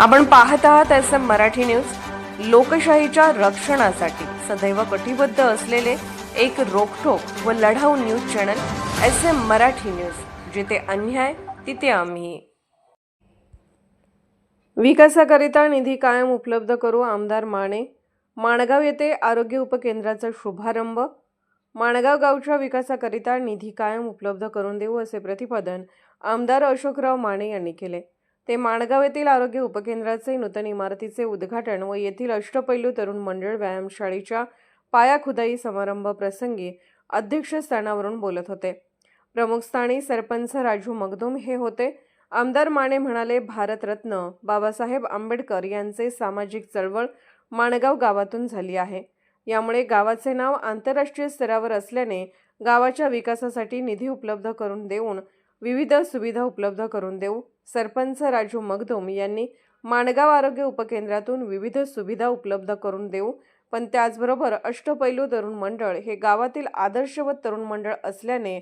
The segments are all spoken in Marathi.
आपण पाहत आहात एस एम मराठी न्यूज. लोकशाहीच्या रक्षणासाठी सदैव कटिबद्ध असलेले एक रोखोक व लढाऊ news channel S M Marathi news. जिथे अन्याय तिथे आम्ही. विकासाकरिता निधी कायम उपलब्ध करू आमदार माने. माणगाव येथे आरोग्य उपकेंद्राचा शुभारंभ. माणगाव गावच्या विकासाकरिता निधी कायम उपलब्ध करून देऊ असे प्रतिपादन आमदार अशोकराव माने यांनी केले. ते माणगाव येथील आरोग्य उपकेंद्राचे नूतन इमारतीचे उद्घाटन व येथील अष्टपैलू तरुण मंडळ व्यायामशाळेच्या पायाखुदाई समारंभ प्रसंगी अध्यक्षस्थानावरून बोलत होते. प्रमुखस्थानी सरपंच राजू मगदुम हे होते. आमदार माने म्हणाले भारतरत्न बाबासाहेब आंबेडकर यांचे सामाजिक चळवळ माणगाव गावातून झाली आहे. यामुळे गावाचे नाव आंतरराष्ट्रीय स्तरावर असल्याने गावाच्या विकासासाठी निधी उपलब्ध करून देऊन विविध सुविधा उपलब्ध करून देऊ सरपंच राजू मगदुम यांनी माणगाव आरोग्य उपकेंद्रातून विविध सुविधा उपलब्ध करून देऊ पण त्याचबरोबर अष्टपैलू तरुण मंडळ हे गावातील आदर्शवत तरुण मंडळ असल्याने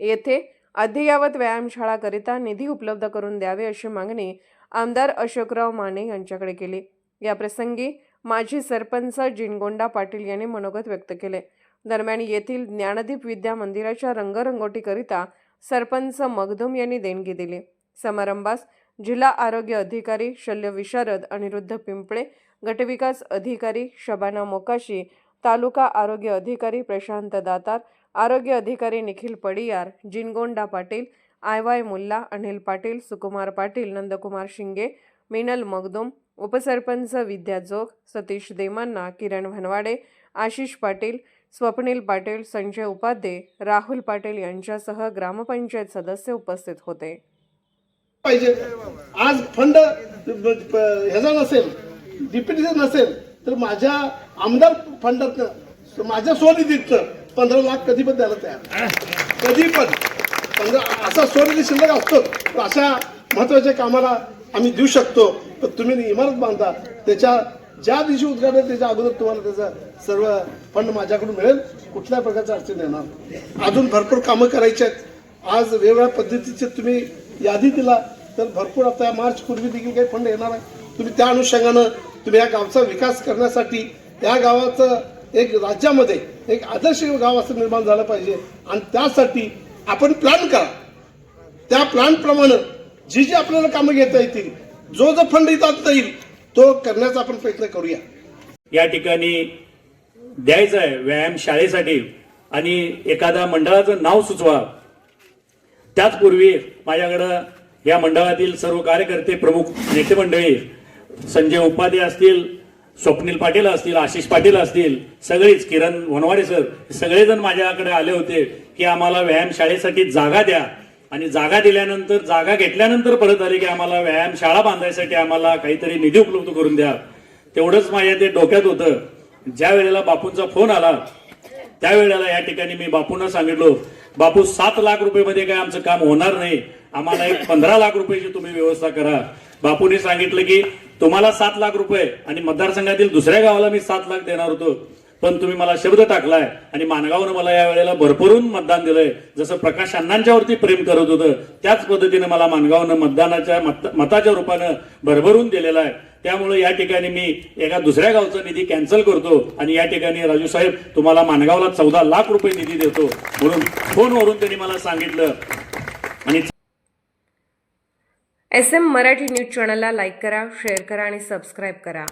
येथे अद्ययावत व्यायामशाळाकरिता निधी उपलब्ध करून द्यावे अशी मागणी आमदार अशोकराव माने यांच्याकडे केली. या प्रसंगी माजी सरपंच जिनगोंडा पाटील यांनी मनोगत व्यक्त केले. दरम्यान येथील ज्ञानदीप विद्या मंदिराच्या रंगरंगोटीकरिता सरपंच मगदुम यांनी देणगी दिली. समारंभास जिल्हा आरोग्य अधिकारी शल्य विशारद अनिरुद्ध पिंपळे गटविकास अधिकारी शबाना मोकाशी तालुका आरोग्य अधिकारी प्रशांत दातार आरोग्य अधिकारी निखिल पडियार जिनगोंडा पाटील आय वाय मुल्ला अनिल पाटील सुकुमार पाटील नंदकुमार शिंगे मिनल मगदुम उपसरपंच विद्या जोग सतीश देमांना किरण भनवाडे आशिष पाटील स्वप्नील पाटील संजय उपाध्ये राहुल पाटील यांच्यासह ग्रामपंचायत सदस्य उपस्थित होते. पाहिजे. आज फंड ह्याचा नसेल डीपीटीचा नसेल तर माझ्या आमदार फंडातनं माझ्या स्वनिधीतनं पंधरा लाख कधी पण द्यायला तयार कधी पण. पंधरा असा स्वनिधी शिल्लक असतो तर अशा महत्त्वाच्या कामाला आम्ही देऊ शकतो. तर तुम्ही इमारत बांधा त्याच्या ज्या दिवशी उद्घाटन त्याच्या अगोदर तुम्हाला त्याचा सर्व फंड माझ्याकडून मिळेल कुठल्या प्रकारच्या अडचण येणार अजून भरपूर कामं करायची आहेत. आज वेगवेगळ्या पद्धतीचे तुम्ही यादी दिला तर भरपूर आता या मार्च पूर्वी देखील काही फंड येणार आहे तुम्ही त्या अनुषंगानं तुम्ही या गावचा विकास करण्यासाठी या गावाचं एक राज्यामध्ये एक आदर्श गाव असं निर्माण झालं पाहिजे. आणि त्यासाठी आपण प्लॅन करा. त्या प्लॅनप्रमाणे जी जी आपल्याला कामं घेता येतील जो जो फंड येतात येईल तो करण्याचा आपण प्रयत्न करूया. या ठिकाणी द्यायचं आहे व्यायाम शाळेसाठी आणि एखाद्या मंडळाचं नाव सुचवा. त्याचपूर्वी माझ्याकडं या मंडळातील सर्व कार्यकर्ते प्रमुख नेते मंडळी संजय उपाध्ये असतील स्वप्नील पाटील असतील आशिष पाटील असतील सगळीच किरण वनवाडे सर सगळेजण माझ्याकडे आले होते की आम्हाला व्यायाम शाळेसाठी जागा द्या. आणि जागा दिल्यानंतर जागा घेतल्यानंतर परत आले की आम्हाला व्यायाम शाळा बांधायसाठी आम्हाला काहीतरी निधी उपलब्ध करून द्या. तेवढंच माझ्या ते डोक्यात होतं. ज्या वेळेला बापूंचा फोन आला त्यावेळेला या ठिकाणी मी बापूंना सांगितलो बापू सात लाख रुपये मध्ये काय आमचं काम होणार नाही. आम्हाला एक पंधरा लाख रुपयाची तुम्ही व्यवस्था करा. बापूंनी सांगितलं की तुम्हाला सात लाख रुपये आणि मतदारसंघातील दुसऱ्या गावाला मी सात लाख देणार होतो. पण तुम्ही मला शब्द टाकलाय आणि माणगावनं मला या वेळेला भरभरून मतदान दिलंय. जसं प्रकाश अण्णांच्यावरती प्रेम करत होतं त्याच पद्धतीने मला माणगावनं मतदानाच्या मत- मताच्या रूपानं भरभरून दिलेलं आहे. त्यामुळे या ठिकाणी मी एका दुसऱ्या गावचा निधी कॅन्सल करतो आणि या ठिकाणी राजू साहेब तुम्हाला माणगावला चौदा लाख रुपये निधी देतो म्हणून फोनवरून त्यांनी मला सांगितलं. आणि एस एम मराठी न्यूज चॅनलला लाईक करा शेअर करा आणि सबस्क्राईब करा.